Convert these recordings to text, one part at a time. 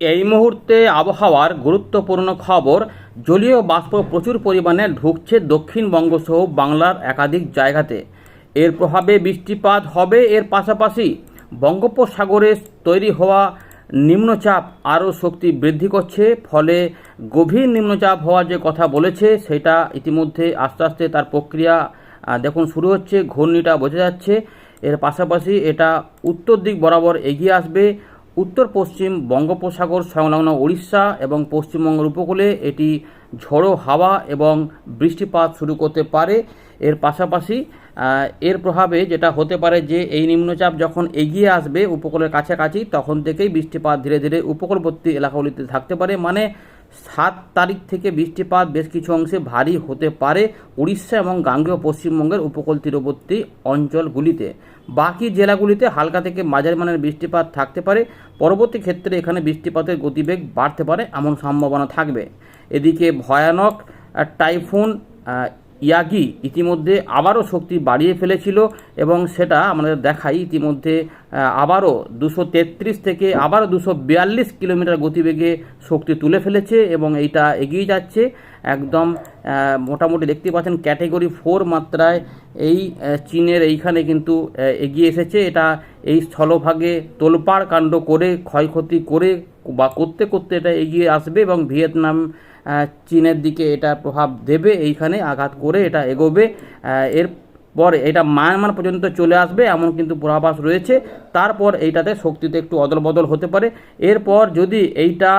এই মুহূর্তে আবহাওয়ার গুরুত্বপূর্ণ খবর, জলীয় বাষ্প প্রচুর পরিমাণে ঢুকছে দক্ষিণবঙ্গ সহ বাংলার একাধিক জায়গাতে। এর প্রভাবে বৃষ্টিপাত হবে, এর পাশাপাশি বঙ্গোপসাগরে তৈরি হওয়া নিম্নচাপ আরও শক্তি বৃদ্ধি করছে, ফলে গভীর নিম্নচাপ হওয়ার যে কথা বলেছে, সেটা ইতিমধ্যে আস্তে আস্তে তার প্রক্রিয়া দেখুন, শুরু হচ্ছে, ঘূর্ণিটা বোঝা যাচ্ছে। এর পাশাপাশি এটা উত্তর দিক বরাবর এগিয়ে আসবে। উত্তর পশ্চিম বঙ্গোপসাগর সংলগ্ন উড়িষ্যা এবং পশ্চিমবঙ্গের উপকূলে এটি ঝড়ো হাওয়া এবং বৃষ্টিপাত শুরু করতে পারে। এর পাশাপাশি এর প্রভাবে যেটা হতে পারে যে এই নিম্নচাপ যখন এগিয়ে আসবে উপকূলের কাছাকাছি, তখন থেকেই বৃষ্টিপাত ধীরে ধীরে উপকূলবর্তী এলাকাগুলিতে থাকতে পারে। মানে সাত তারিখ থেকে বৃষ্টিপাত বেশ কিছু অংশে ভারী হতে পারে। উড়িষ্যা এবং গাঙ্গেয় পশ্চিমবঙ্গের উপকূল তীরবর্তী অঞ্চলগুলিতে। বাকি জেলাগুলিতে হালকা থেকে মাঝারি মানের বৃষ্টিপাত থাকতে পারে। পরবর্তী ক্ষেত্রে এখানে বৃষ্টিপাতের গতিবেগ বাড়তে পারে এমন সম্ভাবনা থাকবে। এদিকে ভয়ানক টাইফুন ইয়াগি ইতিমধ্যে আবারও শক্তি বাড়িয়ে ফেলেছিল এবং সেটা আমাদের দেখাই ইতিমধ্যে আবারও দুশো তেত্রিশ থেকে আবারও দুশো বিয়াল্লিশ কিলোমিটার গতিবেগে শক্তি তুলে ফেলেছে এবং এইটা এগিয়ে যাচ্ছে। একদম মোটামুটি দেখতে পাচ্ছেন ক্যাটেগরি ফোর মাত্রায় এই চীনের এইখানে কিন্তু এগিয়ে এসেছে। এটা এই স্থলভাগে তোলপাড় কাণ্ড করে, ক্ষয়ক্ষতি করে বা করতে করতে এটা এগিয়ে আসবে এবং ভিয়েতনাম চীনের দিকে এটা প্রভাব দেবে, এইখানে আঘাত করে এটা এগোবে। এর পর এটা মায়ানমার পর্যন্ত চলে আসবে, এমন কিন্তু পূর্বাভাস রয়েছে। তারপর এইটাতে শক্তিতে একটু অদল বদল হতে পারে। এরপর যদি এইটা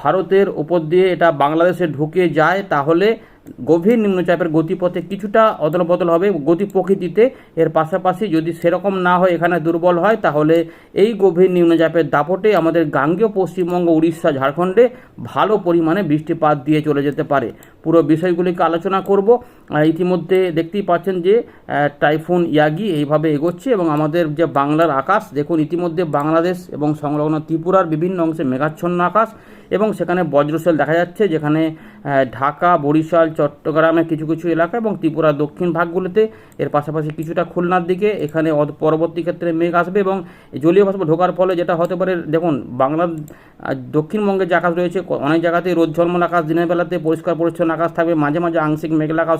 ভারতের ওপর দিয়ে এটা বাংলাদেশে ঢুকে যায়, তাহলে গভীর নিম্নচাপের গতিপথে কিছুটা অদল বদল হবে গতি প্রকৃতিতে। এর পাশাপাশি যদি সেরকম না হয়, এখানে দুর্বল হয়, তাহলে এই গভীর নিম্নচাপের দাপটে আমাদের গাঙ্গেয় পশ্চিমবঙ্গ, উড়িষ্যা, ঝাড়খণ্ডে ভালো পরিমাণে বৃষ্টিপাত দিয়ে চলে যেতে পারে। পুরো বিষয়গুলিকে আলোচনা করব। ইতিমধ্যে দেখতেই পাচ্ছেন যে টাইফুন ইয়াগি এইভাবে এগোচ্ছে এবং আমাদের যে বাংলার আকাশ, দেখুন ইতিমধ্যে বাংলাদেশ এবং সংলগ্ন ত্রিপুরার বিভিন্ন অংশে মেঘাচ্ছন্ন আকাশ এবং সেখানে বজ্রশেল দেখা যাচ্ছে, যেখানে ঢাকা, বরিশাল চট্টগ্রামের কিছু কিছু এলাকা এবং ত্রিপুরার দক্ষিণ ভাগগুলিতে এর পাশাপাশি কিছুটা খুলনার দিকে এখানে পরবর্তী ক্ষেত্রে মেঘ আসবে এবং জলীয় বাষ্প ঢোকার ফলে যেটা হতে পারে, দেখুন বাংলার দক্ষিণবঙ্গের যে আকাশ রয়েছে, অনেক জায়গাতেই রোদ ঝলমল আকাশ, দিনের বেলাতে পরিষ্কার পরিচ্ছন্ন আকাশ থাকবে, মাঝে মাঝে আংশিক মেঘলা আকাশ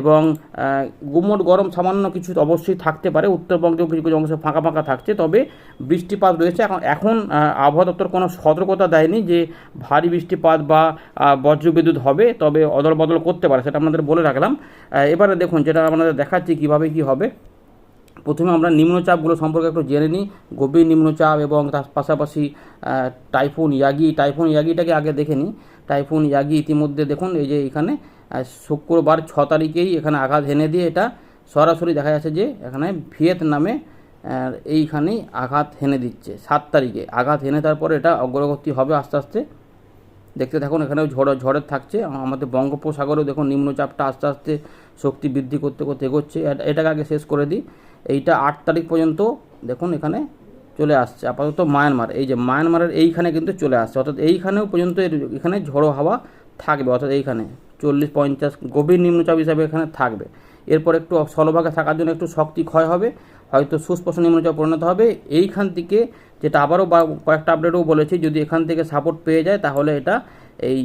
এবং আহ, গুমোট গরম সামান্য কিছু অবশ্যই থাকতে পারে। উত্তরবঙ্গেও কিছু কিছু অংশে ফাঁকা ফাঁকা থাকছে তবে বৃষ্টিপাত রয়েছে। এখন এখন আবহাওয়া দপ্তর কোনো সতর্কতা দেয়নি যে ভারী বৃষ্টিপাত বা বজ্রবিদ্যুৎ হবে তবে অদল বদল করতে পারে সেটা আপনাদের বলে রাখলাম। এবারে দেখুন যেটা আপনাদের দেখাচ্ছি কীভাবে কি হবে। প্রথমে আমরা নিম্নচাপগুলো সম্পর্কে একটু জেনে নিই। গভীর নিম্নচাপ এবং তার পাশাপাশি টাইফুন ইয়াগি। টাইফুন ইয়াগিটাকে আগে দেখে নিই। টাইফুন ইয়াগি ইতিমধ্যে দেখুন এই যে এখানে শুক্রবার ছ তারিখেই এখানে আঘাত হেনে দিয়ে এটা সরাসরি দেখা যাচ্ছে যে এখানে ভিয়েতনামে এইখানেই আঘাত হেনে দিচ্ছে। সাত তারিখে আঘাত হেনে তারপরে এটা অগ্রগতি হবে আস্তে আস্তে। দেখতে থাকুন, এখানেও ঝড় ঝড়ের থাকছে। আমাদের বঙ্গোপসাগরেও দেখুন, নিম্নচাপটা আস্তে আস্তে শক্তি বৃদ্ধি করতে করতে এগোচ্ছে। এটাকে আগে শেষ করে দিই। এইটা আট তারিখ পর্যন্ত দেখুন, এখানে চলে আসছে। আপাতত মায়ানমার, এই যে মায়ানমারের এইখানে কিন্তু চলে আসছে। অর্থাৎ এইখানেও পর্যন্ত এখানে ঝড়ো হাওয়া থাকবে, অর্থাৎ এইখানে। চল্লিশ পঞ্চাশ গভীর নিম্নচাপ হিসাবে এখানে থাকবে। এরপর একটু স্থলভাগে থাকার জন্য একটু শক্তি ক্ষয় হবে, হয়তো সুস্পষ্ট নিম্নচাপ পরিণত হবে। এইখান থেকে যেটা আবারও কয়েকটা আপডেটও বলেছি, যদি এখান থেকে সাপোর্ট পেয়ে যায়, তাহলে এটা এই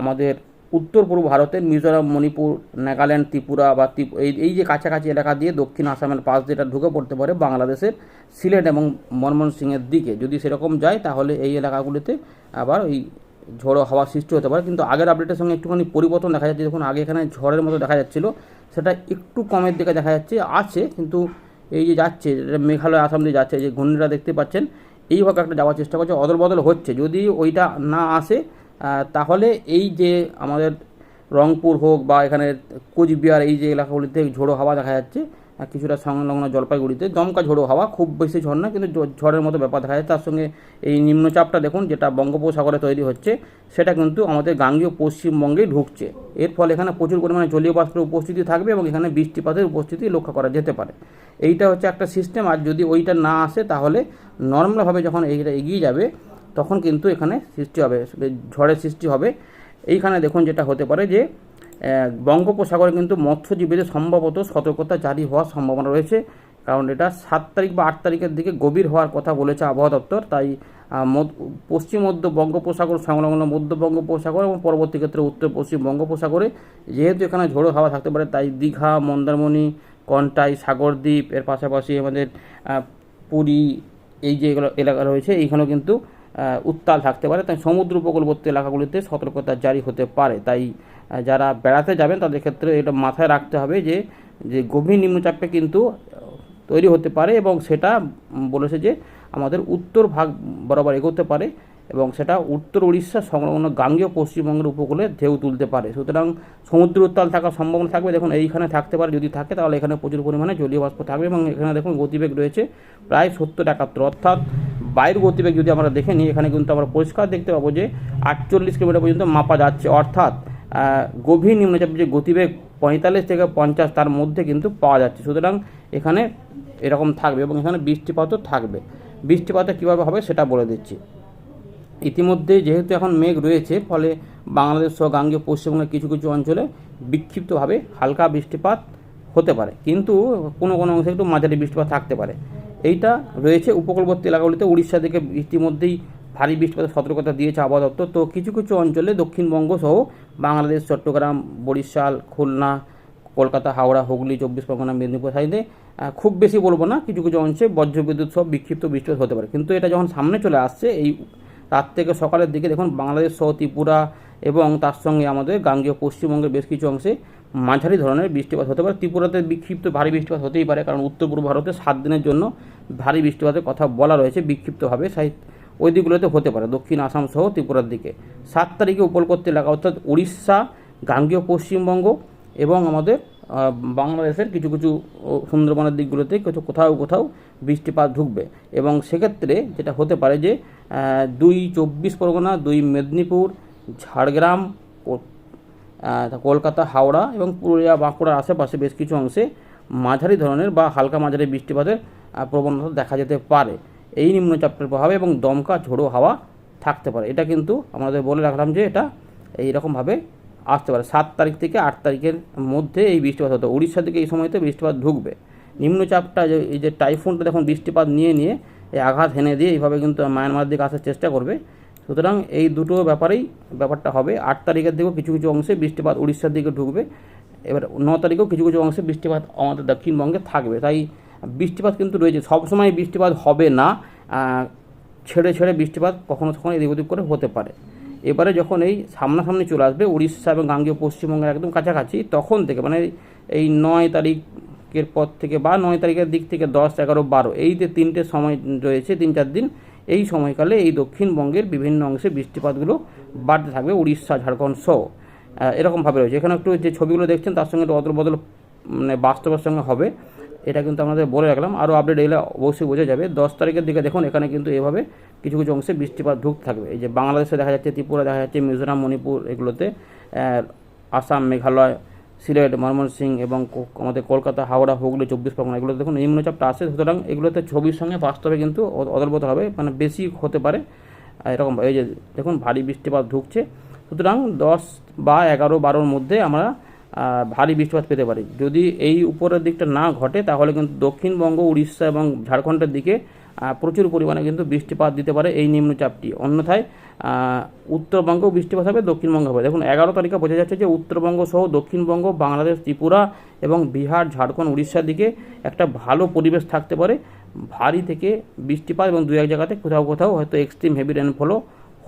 আমাদের উত্তর পূর্ব ভারতের মিজোরাম, মণিপুর, নাগাল্যান্ড, ত্রিপুরা বা এই এই যে কাছাকাছি এলাকা দিয়ে দক্ষিণ আসামের পাশ দিয়ে এটা ঢুকে পড়তে পারে বাংলাদেশের সিলেট এবং ময়মনসিংহের দিকে। যদি সেরকম যায়, তাহলে এই এলাকাগুলিতে আবার ওই ঝড়ো হাওয়া সৃষ্টি হতে পারে, কিন্তু আগের আপডেটের সঙ্গে একটুখানি পরিবর্তন দেখা যাচ্ছে। দেখুন, আগে এখানে ঝড়ের মতো দেখা যাচ্ছিল, সেটা একটু কমের দিকে দেখা যাচ্ছে, আছে, কিন্তু এই যে যাচ্ছে, মেঘালয়, আসাম দিয়ে যাচ্ছে যে ঘূর্ণিটা দেখতে পাচ্ছেন এইভাবে একটা যাওয়ার চেষ্টা করছে অদল বদল হচ্ছে। যদি ওইটা না আসে তাহলে এই যে আমাদের রংপুর হোক বা এখানে কোচবিহার, এই যে এলাকাগুলিতে ঝোড়ো হাওয়া দেখা যাচ্ছে আর কিছুটা সংলগ্ন জলপাইগুড়িতে। দমকা ঝোড়ো হাওয়া, খুব বেশি ঝড় না কিন্তু ঝড়ের মতো ব্যাপার দেখা যায় তার সঙ্গে এই নিম্নচাপটা দেখুন, যেটা বঙ্গোপসাগরে তৈরি হচ্ছে, সেটা কিন্তু আমাদের গাঙ্গীয় পশ্চিমবঙ্গেই ঢুকছে। এর ফলে এখানে প্রচুর পরিমাণে জলীয় বাষ্পের উপস্থিতি থাকবে এবং এখানে বৃষ্টিপাতের উপস্থিতি লক্ষ্য করা যেতে পারে। এইটা হচ্ছে একটা সিস্টেম আর যদি ওইটা না আসে, তাহলে নর্মালভাবে যখন এইটা এগিয়ে যাবে, তখন কিন্তু এখানে সৃষ্টি হবে, ঝড়ের সৃষ্টি হবে। এইখানে দেখুন যেটা হতে পারে যে বঙ্গোপসাগরে কিন্তু মৎস্যজীবীদের সম্ভবত সতর্কতা জারি হওয়ার সম্ভাবনা রয়েছে। কারণ এটা সাত তারিখ বা আট তারিখের দিকে গভীর হওয়ার কথা বলেছে আবহাওয়া দপ্তর। তাই পশ্চিম মধ্য বঙ্গোপসাগর সংলগ্ন মধ্য বঙ্গোপসাগর এবং পরবর্তী ক্ষেত্রে উত্তর পশ্চিম বঙ্গোপসাগরে যেহেতু এখানে ঝোড়ো হাওয়া থাকতে পারে, তাই দীঘা, মন্দারমণি, কন্টাই, সাগরদ্বীপ, এর পাশাপাশি আমাদের পুরী, এই যে এলাকা রয়েছে, এইখানেও কিন্তু উত্তাল থাকতে পারে। তাই সমুদ্র উপকূলবর্তী এলাকাগুলিতে সতর্কতা জারি হতে পারে। তাই যারা বেড়াতে যাবেন, তাদের ক্ষেত্রে এটা মাথায় রাখতে হবে যে যে গভীর নিম্নচাপে কিন্তু তৈরি হতে পারে এবং সেটা বলেছে যে আমাদের উত্তর ভাগ বরাবর এগোতে পারে এবং সেটা উত্তর উড়িষ্যা সংলগ্ন গাঙ্গেয় পশ্চিমবঙ্গের উপকূলে ঢেউ তুলতে পারে। সুতরাং সমুদ্র উত্তাল থাকার সম্ভাবনা থাকবে। দেখুন, এইখানে থাকতে পারে, যদি থাকে, তাহলে এখানে প্রচুর পরিমাণে জলীয় বাষ্প থাকবে এবং এখানে দেখুন গতিবেগ রয়েছে প্রায় সত্তর একাত্তর। অর্থাৎ বায়ুর গতিবেগ যদি আমরা দেখে নিই, এখানে কিন্তু আমরা পরিষ্কার দেখতে পাবো যে আটচল্লিশ কিলোমিটার পর্যন্ত মাপা যাচ্ছে। অর্থাৎ গভীর নিম্নচাপ যে গতিবেগ পঁয়তাল্লিশ থেকে পঞ্চাশ, তার মধ্যে কিন্তু পাওয়া যাচ্ছে। সুতরাং এখানে এরকম থাকবে এবং এখানে বৃষ্টিপাতও থাকবে। বৃষ্টিপাতটা কীভাবে হবে সেটা বলে দিচ্ছি। ইতিমধ্যে যেহেতু এখন মেঘ রয়েছে, ফলে বাংলাদেশ সহ গাঙ্গেয় পশ্চিমবঙ্গের কিছু কিছু অঞ্চলে বিক্ষিপ্তভাবে হালকা বৃষ্টিপাত হতে পারে। কিন্তু কোনো কোনো অংশে একটু মাঝারি বৃষ্টিপাত থাকতে পারে। এইটা রয়েছে উপকূলবর্তী এলাকাগুলিতে উড়িষ্যা থেকে ইতিমধ্যেই ভারী বৃষ্টিপাতের সতর্কতা দিয়েছে আবহাওয়া দপ্তর। তো কিছু কিছু অঞ্চলে দক্ষিণবঙ্গ সহ বাংলাদেশ, চট্টগ্রাম, বরিশাল, খুলনা, কলকাতা, হাওড়া, হুগলি, চব্বিশ পরগনা, মেদিনীপুর সাইডে খুব বেশি বলব না, কিছু কিছু অংশে বজ্রবিদ্যুৎ সহ বিক্ষিপ্ত বৃষ্টিপাত হতে পারে। কিন্তু এটা যখন সামনে চলে আসছে, এই রাত থেকে সকালের দিকে দেখুন বাংলাদেশ সহ ত্রিপুরা এবং তার সঙ্গে আমাদের গাঙ্গেয় পশ্চিমবঙ্গের বেশ কিছু অংশে মাঝারি ধরনের বৃষ্টিপাত হতে পারে। ত্রিপুরাতে বিক্ষিপ্ত ভারী বৃষ্টিপাত হতেই পারে, কারণ উত্তর পূর্ব ভারতে সাত দিনের জন্য ভারী বৃষ্টিপাতের কথা বলা রয়েছে বিক্ষিপ্তভাবে। সাই ওই দিকগুলোতে হতে পারে, দক্ষিণ আসাম সহ ত্রিপুরার দিকে। সাত তারিখে উপকূলবর্তী এলাকা অর্থাৎ উড়িষ্যা, গাঙ্গেয় পশ্চিমবঙ্গ এবং আমাদের বাংলাদেশের কিছু কিছু সুন্দরবনের দিকগুলোতে কিছু কোথাও কোথাও বৃষ্টিপাত ঢুকবে। এবং সেক্ষেত্রে যেটা হতে পারে যে দুই চব্বিশ পরগনা, দুই মেদিনীপুর, ঝাড়গ্রাম কলকাতা, হাওড়া এবং পুরুলিয়া, বাঁকুড়ার আশেপাশে বেশ কিছু অংশে মাঝারি ধরনের বা হালকা মাঝারি বৃষ্টিপাতের প্রবণতা দেখা যেতে পারে। এই নিম্নচাপের প্রভাবে এবং দমকা ঝোড়ো হাওয়া থাকতে পারে। এটা কিন্তু আমাদের বলে রাখলাম যে এটা এইরকমভাবে আসতে পারে। সাত তারিখ থেকে আট তারিখের মধ্যে এই বৃষ্টিপাত হতো। উড়িষ্যা থেকে এই সময়তে বৃষ্টিপাত ঢুকবে। নিম্নচাপটা যে, এই যে টাইফুনটা দেখুন, বৃষ্টিপাত নিয়ে নিয়ে এই আঘাত হেনে দিয়ে এইভাবে কিন্তু মায়ানমার দিকে আসার চেষ্টা করবে। সুতরাং এই দুটো ব্যাপারেই ব্যাপারটা হবে। আট তারিখের দিকেও কিছু কিছু অংশে বৃষ্টিপাত উড়িষ্যার দিকে ঢুকবে। এবার ন তারিখেও কিছু কিছু অংশে বৃষ্টিপাত আমাদের দক্ষিণবঙ্গে থাকবে। তাই বৃষ্টিপাত কিন্তু রয়েছে। সবসময় বৃষ্টিপাত হবে না ছেড়ে ছেড়ে বৃষ্টিপাত কখনো কখনো এদিক ওদিক করে হতে পারে। এবারে যখন এই সামনাসামনি চলে আসবে, উড়িষ্যা এবং গাঙ্গেয় পশ্চিমবঙ্গের একদম কাছাকাছি, তখন থেকে মানে এই নয় তারিখের পর থেকে বা নয় তারিখের দিক থেকে দশ, এগারো, বারো, এই যে তিনটে সময় রয়েছে, তিন, চার দিন, এই সময়কালে এই দক্ষিণবঙ্গের বিভিন্ন অংশে বৃষ্টিপাতগুলো বাড়তে থাকবে, উড়িষ্যা, ঝাড়খণ্ড সহ। এরকমভাবে রয়েছে। এখানে একটু যে ছবিগুলো দেখছেন, তার সঙ্গে একটু অদল বদল মানে বাস্তবের সঙ্গে হবে। এটা কিন্তু আমাদের বলে রাখলাম। আরও আপডেট এলে অবশ্যই বোঝা যাবে। দশ তারিখের দিকে দেখুন, এখানে কিন্তু এভাবে কিছু কিছু অংশে বৃষ্টিপাত ঢুকতে থাকবে। এই যে বাংলাদেশে দেখা যাচ্ছে, ত্রিপুরা দেখা যাচ্ছে, মিজোরাম, মণিপুর এগুলোতে আসাম, মেঘালয়, সিলেট, ময়মনসিংহ এবং আমাদের কলকাতা, হাওড়া, হুগলি, চব্বিশ পরগনা এগুলোতে দেখুন নিম্নচাপটা আসে সুতরাং এগুলোতে ছবির সঙ্গে বাস্তবে কিন্তু অদল হবে মানে বেশি হতে পারে। এরকম, এই যে দেখুন, ভারী বৃষ্টিপাত ঢুকছে। সুতরাং দশ বা এগারো বারোর মধ্যে আমরা ভারী বৃষ্টিপাত পেতে পারি। যদি এই উপরের দিকটা না ঘটে, তাহলে কিন্তু দক্ষিণবঙ্গ, উড়িষ্যা এবং ঝাড়খণ্ডের দিকে প্রচুর পরিমাণে কিন্তু বৃষ্টিপাত দিতে পারে এই নিম্নচাপটি। অন্যথায় উত্তরবঙ্গেও বৃষ্টিপাত হবে, দক্ষিণবঙ্গ হবে। দেখুন, এগারো তারিখে বোঝা যাচ্ছে যে উত্তরবঙ্গ সহ দক্ষিণবঙ্গ, বাংলাদেশ, ত্রিপুরা এবং বিহার, ঝাড়খণ্ড, উড়িষ্যার দিকে একটা ভালো পরিবেশ থাকতে পারে। ভারী থেকে বৃষ্টিপাত এবং দু এক জায়গাতে কোথাও কোথাও হয়তো এক্সট্রিম হেভি রেনফলও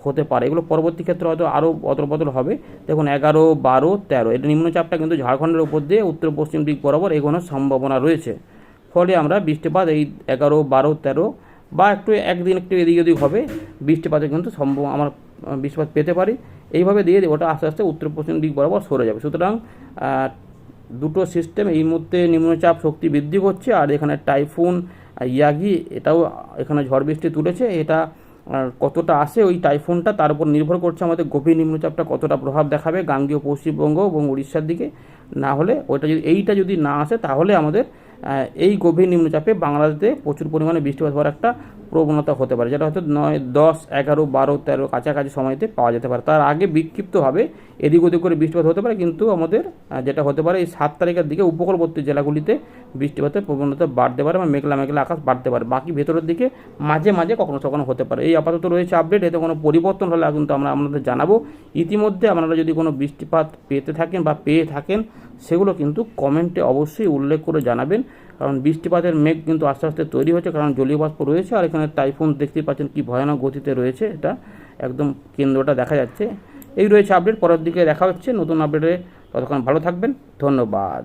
হতে পারে। এগুলো পরবর্তী ক্ষেত্রে হয়তো আরও অদল বদল হবে। দেখুন, এগারো, বারো, তেরো এটা নিম্নচাপটা কিন্তু ঝাড়খণ্ডের উপর দিয়ে উত্তর পশ্চিম দিক বরাবর এগোনোর সম্ভাবনা রয়েছে। ফলে আমরা বৃষ্টিপাত এই এগারো, বারো, তেরো বা একটু একদিন একটু এদিক ওদিক হবে বৃষ্টিপাতে কিন্তু সম্ভব আমার বৃষ্টিপাত পেতে পারি। এইভাবে দিয়ে ওটা আস্তে আস্তে উত্তর পশ্চিম দিক বরাবর সরে যাবে। সুতরাং দুটো সিস্টেম এই মুহূর্তে নিম্নচাপ শক্তি বৃদ্ধি করছে। আর এখানে টাইফুন ইয়াগি, এটাও এখানে ঝড় বৃষ্টি তুলেছে। এটা কতটা আসে ওই টাইফুনটা, তার উপর নির্ভর করছে আমাদের গভীর নিম্নচাপটা কতটা প্রভাব দেখাবে গাঙ্গীয় পশ্চিমবঙ্গ এবং উড়িষ্যার দিকে। না হলে ওইটা যদি, এইটা যদি না আসে, তাহলে আমাদের এই গভীর নিম্নচাপে বাংলাদেশে প্রচুর পরিমাণে বৃষ্টিপাত হওয়ার একটা প্রবণতা হতে পারে, যেটা হয়তো নয়, দশ, এগারো, বারো, তেরো কাছাকাছি সময়তে পাওয়া যেতে পারে। তার আগে বিক্ষিপ্তভাবে এদিক ওদিক করে বৃষ্টিপাত হতে পারে, কিন্তু আমাদের যেটা হতে পারে, এই সাত তারিখের দিকে উপকূলবর্তী জেলাগুলিতে বৃষ্টিপাতের প্রবণতা বাড়তে পারে বা মেঘলা মেঘলা আকাশ বাড়তে পারে। বাকি ভেতরের দিকে মাঝে মাঝে কখনো কখনো হতে পারে। এই আপাতত রয়েছে আপডেট এতে কোনো পরিবর্তন হলে কিন্তু আমরা আপনাদের জানাব। ইতিমধ্যে আপনারা যদি কোনো বৃষ্টিপাত পেতে থাকেন বা পেয়ে থাকেন, সেগুলো কিন্তু কমেন্টে অবশ্যই উল্লেখ করে জানাবেন। কারণ বৃষ্টিপাতের মেঘ কিন্তু আস্তে আস্তে তৈরি হচ্ছে কারণ জলীয়বাষ্প রয়েছে আর এখানে টাইফুন দেখতেই পাচ্ছেন কি ভয়ানক গতিতে রয়েছে এটা। একদম কেন্দ্রটা দেখা যাচ্ছে। এই রয়েছে আপডেট পরের দিকে দেখা হচ্ছে। নতুন আপডেটে ততক্ষণ ভালো থাকবেন। ধন্যবাদ।